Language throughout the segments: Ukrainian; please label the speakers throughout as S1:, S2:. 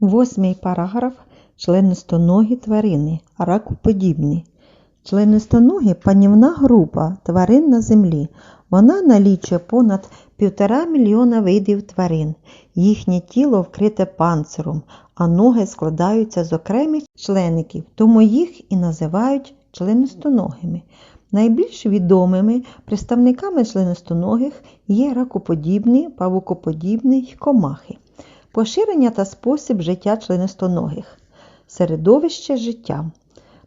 S1: Восьмий параграф Членистоногі тварини, ракоподібні. Членистоногі – панівна група тварин на землі. Вона налічує понад півтора мільйона видів тварин. Їхнє тіло вкрите панциром, а ноги складаються з окремих члеників, тому їх і називають членистоногими. Найбільш відомими представниками членистоногих є ракоподібні, павукоподібні й комахи. Поширення та спосіб життя членистоногих. Середовище життя.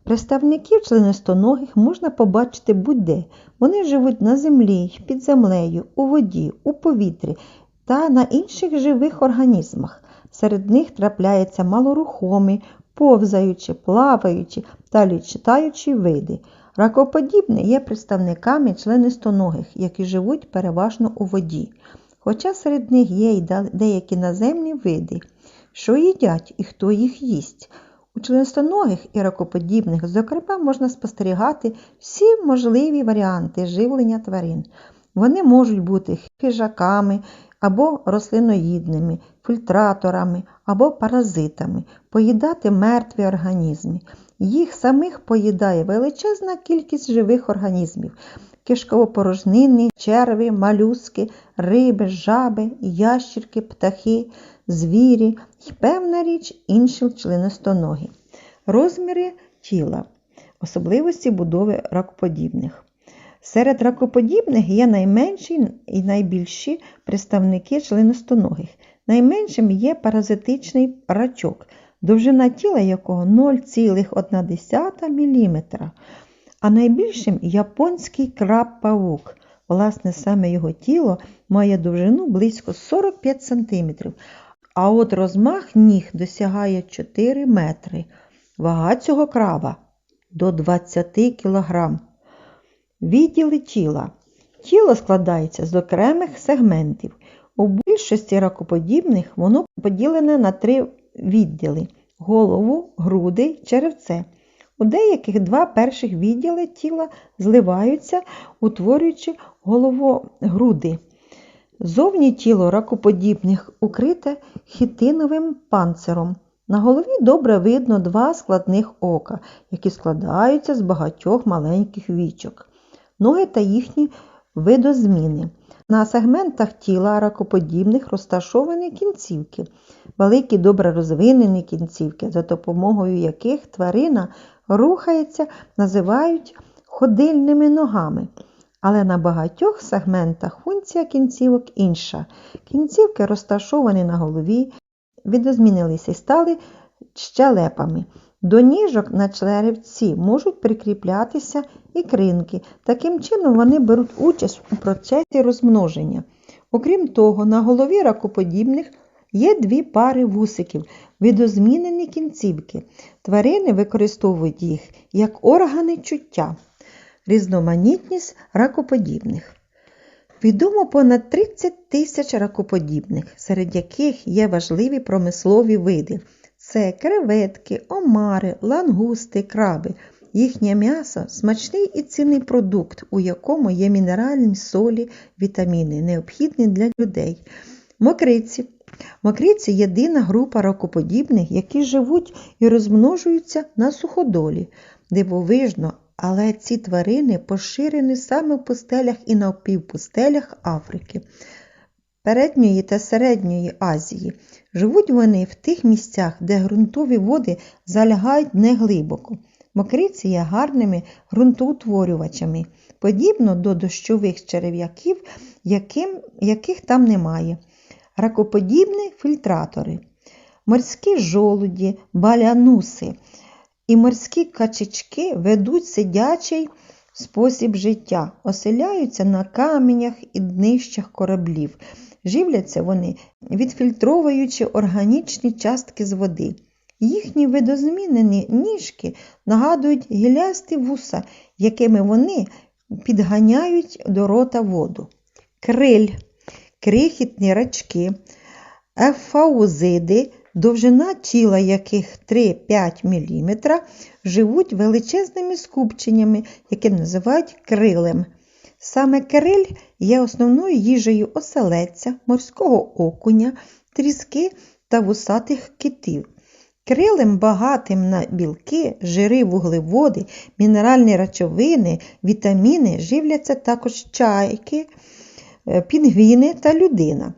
S1: Представників членистоногих можна побачити будь-де. Вони живуть на землі, під землею, у воді, у повітрі та на інших живих організмах. Серед них трапляються малорухомі, повзаючі, плаваючі та літаючі види. Ракоподібні є представниками членистоногих, які живуть переважно у воді. Хоча серед них є й деякі наземні види, що їдять і хто їх їсть. У членистоногих і ракоподібних, зокрема, можна спостерігати всі можливі варіанти живлення тварин. Вони можуть бути хижаками або рослиноїдними, фільтраторами або паразитами, поїдати мертві організми. Їх самих поїдає величезна кількість живих організмів кишковопорожнини, черві, малюски, риби, жаби, ящірки, птахи, звірі і певна річ інші членостоногі. Розміри тіла, особливості будови ракоподібних. Серед ракоподібних є найменші і найбільші представники членостоногих. Найменшим є паразитичний рачок, довжина тіла якого 0,1 мм, а найбільшим японський краб-павук. Власне, саме його тіло має довжину близько 45 см, а от розмах ніг досягає 4 метри. Вага цього краба до 20 кг. Відділи тіла. Тіло складається з окремих сегментів. У більшості ракоподібних воно поділене на три відділи голову, груди, черевце. У деяких два перших відділи тіла зливаються, утворюючи головогруди. Зовні тіло ракоподібних укрите хітиновим панциром. На голові добре видно два складних ока, які складаються з багатьох маленьких вічок, ноги та їхні видозміни. На сегментах тіла ракоподібних розташовані кінцівки, великі добре розвинені кінцівки, за допомогою яких тварина рухається, називають ходильними ногами. Але на багатьох сегментах функція кінцівок інша. Кінцівки розташовані на голові, відозмінилися і стали щелепами. До ніжок на черевці можуть прикріплятися ікринки. Таким чином вони беруть участь у процесі розмноження. Окрім того, на голові ракоподібних є дві пари вусиків, відозмінені кінцівки. Тварини використовують їх як органи чуття, різноманітність ракоподібних. Відомо понад 30 тисяч ракоподібних, серед яких є важливі промислові види. Це креветки, омари, лангусти, краби. Їхнє м'ясо смачний і цінний продукт, у якому є мінеральні солі, вітаміни, необхідні для людей. Мокриці. Мокриці єдина група ракоподібних, які живуть і розмножуються на суходолі. Дивовижно, але ці тварини поширені саме в пустелях і навпівпустелях Африки, Передньої та Середньої Азії. Живуть вони в тих місцях, де ґрунтові води залягають неглибоко. Мокриці є гарними ґрунтоутворювачами, подібно до дощових черев'яків, яких там немає. Ракоподібні фільтратори, морські жолуді, балянуси і морські качечки ведуть сидячий спосіб життя, оселяються на каменях і днищах кораблів. Живляться вони, відфільтровуючи органічні частки з води. Їхні видозмінені ніжки нагадують гілясті вуса, якими вони підганяють до рота воду. Криль, крихітні рачки, ефаузиди, довжина тіла яких 3-5 мм, живуть величезними скупченнями, які називають крилем. Саме криль є основною їжею оселедця, морського окуня, тріски та вусатих китів. Крилем багатим на білки, жири, вуглеводи, мінеральні речовини, вітаміни живляться також чайки, пінгвіни та людина.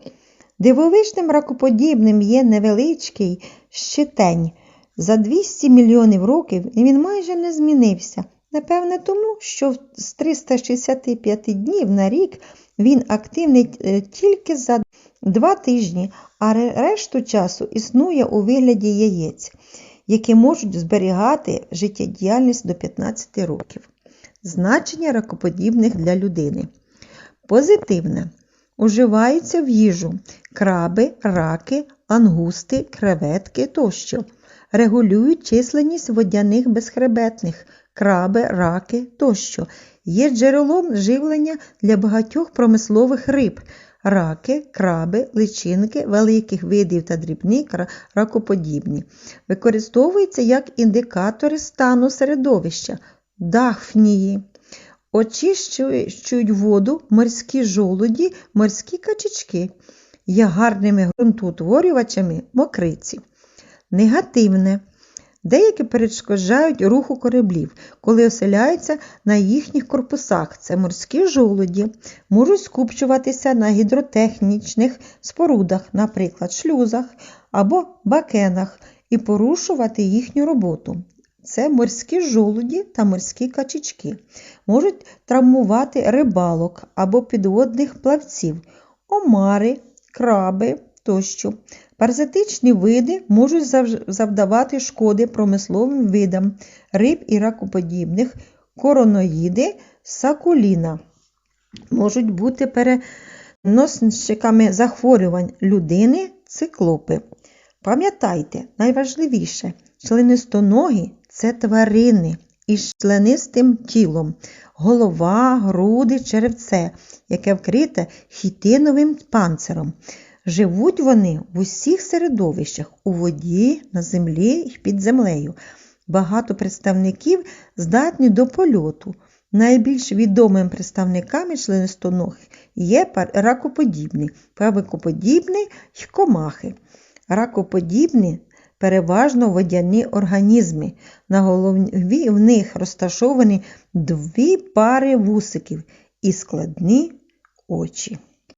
S1: Дивовижним ракоподібним є невеличкий щитень. За 200 мільйонів років він майже не змінився. Напевне, тому, що з 365 днів на рік він активний е, тільки за два тижні, а решту часу існує у вигляді яєць, які можуть зберігати життєдіяльність до 15 років. Значення ракоподібних для людини. Позитивне. Уживаються в їжу краби, раки, ангусти, креветки тощо. Регулюють численність водяних безхребетних, краби, раки тощо. Є джерелом живлення для багатьох промислових риб. Раки, краби, личинки, великих видів та дрібні ракоподібні. Використовуються як індикатори стану середовища, дахфнії. Очищують воду морські жолуді, морські качечки. Є гарними ґрунтоутворювачами мокриці. Негативне. Деякі перешкоджають руху кораблів, коли оселяються на їхніх корпусах. Це морські жолуді, можуть скупчуватися на гідротехнічних спорудах, наприклад, шлюзах або бакенах, і порушувати їхню роботу. Це морські жолуді та морські качечки. Можуть травмувати рибалок або підводних плавців, омари, краби тощо. Паразитичні види можуть завдавати шкоди промисловим видам риб і ракоподібних, короноїди, сакуліна. Можуть бути переносчиками захворювань людини, циклопи. Пам'ятайте, найважливіше, членистоногі – це тварини із членистим тілом, голова, груди, черевце, яке вкрите хітиновим панциром. Живуть вони в усіх середовищах у воді, на землі і під землею. Багато представників здатні до польоту. Найбільш відомими представниками членистоногих є пар- ракоподібні, павикоподібні й комахи. Ракоподібні переважно водяні організми. На голові в них розташовані дві пари вусиків і складні очі.